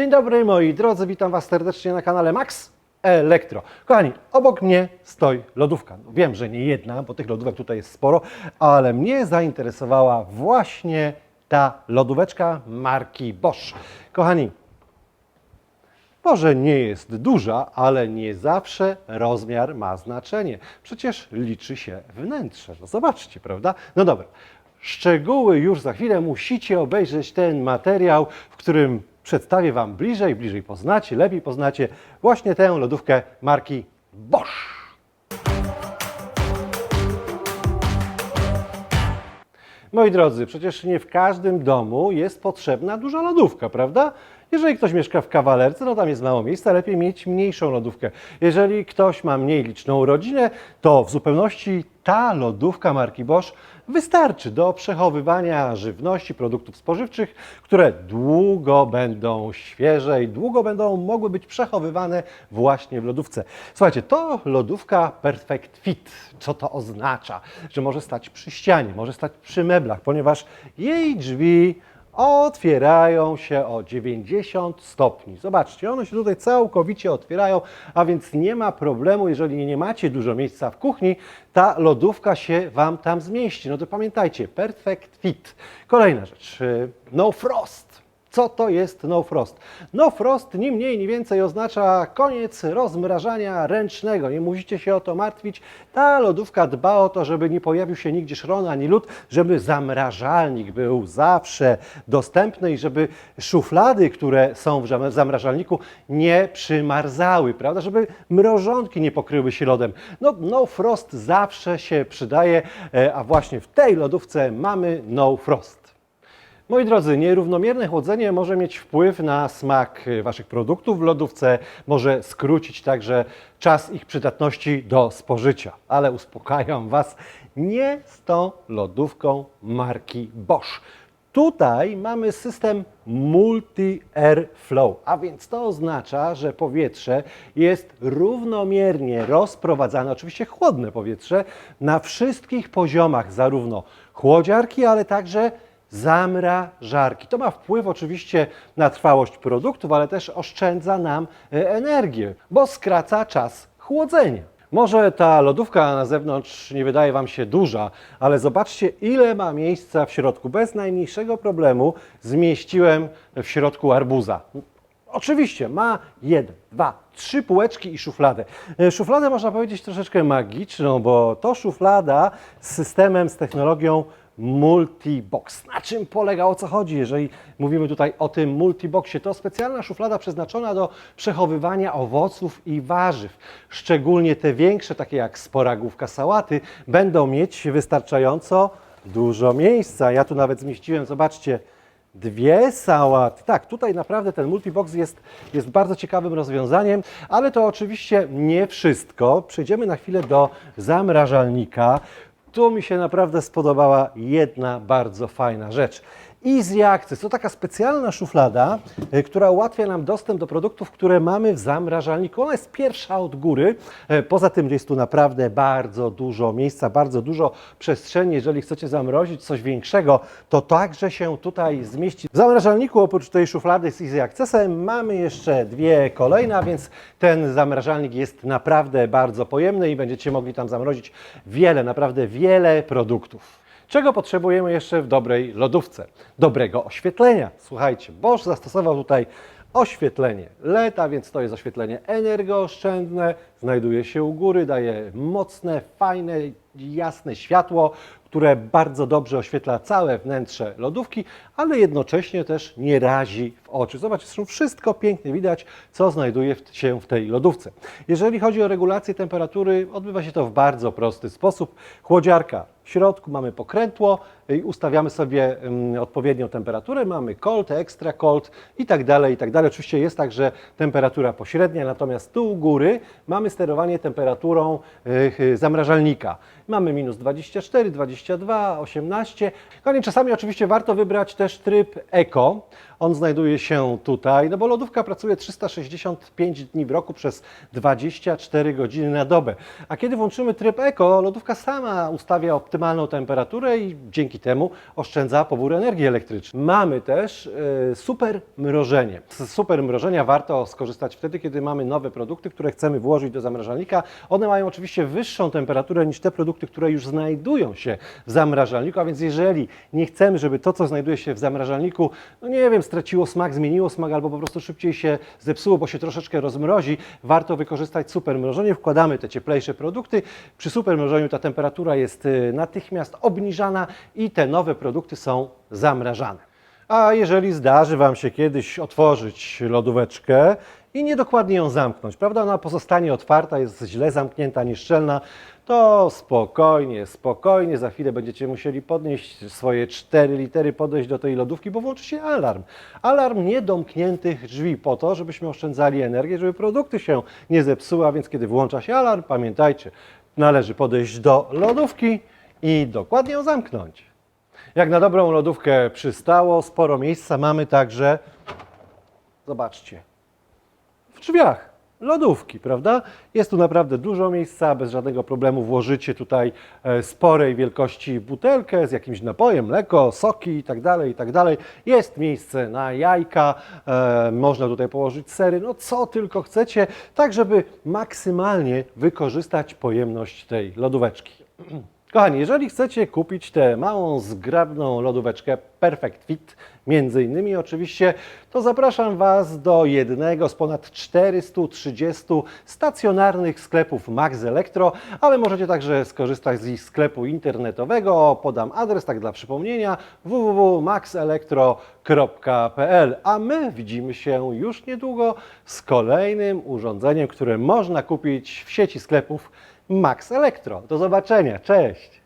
Dzień dobry moi drodzy, witam Was serdecznie na kanale Max Elektro. Kochani, obok mnie stoi lodówka. No, wiem, że nie jedna, bo tych lodówek tutaj jest sporo, ale mnie zainteresowała właśnie ta lodóweczka marki Bosch. Kochani, może nie jest duża, ale nie zawsze rozmiar ma znaczenie. Przecież liczy się wnętrze. No zobaczcie, prawda? No dobra. Szczegóły już za chwilę musicie obejrzeć ten materiał, w którym przedstawię Wam bliżej, bliżej poznacie, lepiej poznacie właśnie tę lodówkę marki Bosch. Moi drodzy, przecież nie w każdym domu jest potrzebna duża lodówka, prawda? Jeżeli ktoś mieszka w kawalerce, no tam jest mało miejsca, lepiej mieć mniejszą lodówkę. Jeżeli ktoś ma mniej liczną rodzinę, to w zupełności ta lodówka marki Bosch wystarczy do przechowywania żywności, produktów spożywczych, które długo będą świeże i długo będą mogły być przechowywane właśnie w lodówce. Słuchajcie, to lodówka Perfect Fit. Co to oznacza? Że może stać przy ścianie, może stać przy meblach, ponieważ jej drzwi otwierają się o 90 stopni. Zobaczcie, one się tutaj całkowicie otwierają, a więc nie ma problemu, jeżeli nie macie dużo miejsca w kuchni, ta lodówka się Wam tam zmieści. No to pamiętajcie, perfect fit. Kolejna rzecz, no frost. Co to jest no frost? No frost ni mniej, ni więcej oznacza koniec rozmrażania ręcznego. Nie musicie się o to martwić. Ta lodówka dba o to, żeby nie pojawił się nigdzie szron ani lód, żeby zamrażalnik był zawsze dostępny i żeby szuflady, które są w zam- zamrażalniku nie przymarzały, prawda? Żeby mrożonki nie pokryły się lodem. No, no frost zawsze się przydaje, e, a właśnie w tej lodówce mamy no frost. Moi drodzy, nierównomierne chłodzenie może mieć wpływ na smak Waszych produktów w lodówce, może skrócić także czas ich przydatności do spożycia. Ale uspokajam Was, nie z tą lodówką marki Bosch. Tutaj mamy system Multi-Air Flow, a więc to oznacza, że powietrze jest równomiernie rozprowadzane, oczywiście chłodne powietrze, na wszystkich poziomach, zarówno chłodziarki, ale także zamrażarki. To ma wpływ oczywiście na trwałość produktów, ale też oszczędza nam e, energię, bo skraca czas chłodzenia. Może ta lodówka na zewnątrz nie wydaje Wam się duża, ale zobaczcie, ile ma miejsca w środku. Bez najmniejszego problemu zmieściłem w środku arbuza. Oczywiście ma jeden, dwa, trzy półeczki i szufladę. E, Szufladę można powiedzieć troszeczkę magiczną, bo to szuflada z systemem, z technologią Multibox. Na czym polega, o co chodzi, jeżeli mówimy tutaj o tym multiboxie? To specjalna szuflada przeznaczona do przechowywania owoców i warzyw. Szczególnie te większe, takie jak spora główka sałaty, będą mieć wystarczająco dużo miejsca. Ja tu nawet zmieściłem, zobaczcie, Dwie sałaty. Tak, tutaj naprawdę ten multibox jest, jest bardzo ciekawym rozwiązaniem, ale to oczywiście nie wszystko. Przejdziemy na chwilę do zamrażalnika. Tu mi się naprawdę spodobała jedna bardzo fajna rzecz. Easy Access to taka specjalna szuflada, y, która ułatwia nam dostęp do produktów, które mamy w zamrażalniku. Ona jest pierwsza od góry. E, Poza tym jest tu naprawdę bardzo dużo miejsca, bardzo dużo przestrzeni. Jeżeli chcecie zamrozić coś większego, to także się tutaj zmieści. W zamrażalniku oprócz tej szuflady z Easy Accessem mamy jeszcze dwie kolejne, a więc ten zamrażalnik jest naprawdę bardzo pojemny i będziecie mogli tam zamrozić wiele, naprawdę wiele produktów. Czego potrzebujemy jeszcze w dobrej lodówce? Dobrego oświetlenia. Słuchajcie, Bosch zastosował tutaj oświetlenie LED, a więc to jest oświetlenie energooszczędne, znajduje się u góry, daje mocne, fajne, jasne światło, które bardzo dobrze oświetla całe wnętrze lodówki, ale jednocześnie też nie razi w oczy. Zobaczcie, wszystko pięknie widać, co znajduje się w tej lodówce. Jeżeli chodzi o regulację temperatury, odbywa się to w bardzo prosty sposób. Chłodziarka w środku, mamy pokrętło i ustawiamy sobie ym, odpowiednią temperaturę, mamy cold, extra cold i tak dalej, i tak dalej. Oczywiście jest także temperatura pośrednia, natomiast tu u góry mamy sterowanie temperaturą y, zamrażalnika. Mamy minus 24, 22, 18. No i czasami oczywiście warto wybrać też tryb Eco. On znajduje się tutaj, no bo lodówka pracuje 365 dni w roku przez 24 godziny na dobę. A kiedy włączymy tryb Eco, lodówka sama ustawia optymalną temperaturę i dzięki temu oszczędza pobór energii elektrycznej. Mamy też e, super mrożenie. Z super mrożenia warto skorzystać wtedy, kiedy mamy nowe produkty, które chcemy włożyć do zamrażalnika. One mają oczywiście wyższą temperaturę niż te produkty, które już znajdują się w zamrażalniku, a więc jeżeli nie chcemy, żeby to, co znajduje się w zamrażalniku, no nie wiem, straciło smak, zmieniło smak albo po prostu szybciej się zepsuło, bo się troszeczkę rozmrozi, warto wykorzystać super mrożenie. Wkładamy te cieplejsze produkty. Przy super mrożeniu ta temperatura jest y, natychmiast obniżana i te nowe produkty są zamrażane. A jeżeli zdarzy Wam się kiedyś otworzyć lodóweczkę i niedokładnie ją zamknąć, prawda? Ona pozostanie otwarta, jest źle zamknięta, nieszczelna, to spokojnie, spokojnie, za chwilę będziecie musieli podnieść swoje cztery litery, podejść do tej lodówki, bo włączy się alarm. Alarm niedomkniętych drzwi po to, żebyśmy oszczędzali energię, żeby produkty się nie zepsuły, a więc kiedy włącza się alarm, pamiętajcie, należy podejść do lodówki i dokładnie ją zamknąć. Jak na dobrą lodówkę przystało, sporo miejsca mamy także, zobaczcie, w drzwiach lodówki, prawda? Jest tu naprawdę dużo miejsca, bez żadnego problemu włożycie tutaj e, sporej wielkości butelkę z jakimś napojem, mleko, soki i tak dalej, i tak. Jest miejsce na jajka, e, można tutaj położyć sery, no co tylko chcecie, tak żeby maksymalnie wykorzystać pojemność tej lodóweczki. Kochani, jeżeli chcecie kupić tę małą, zgrabną lodóweczkę Perfect Fit, między innymi oczywiście, to zapraszam Was do jednego z ponad 430 stacjonarnych sklepów Max Electro, ale możecie także skorzystać z ich sklepu internetowego. Podam adres, tak dla przypomnienia, www.maxelektro.pl, a my widzimy się już niedługo z kolejnym urządzeniem, które można kupić w sieci sklepów Max Elektro. Do zobaczenia, cześć!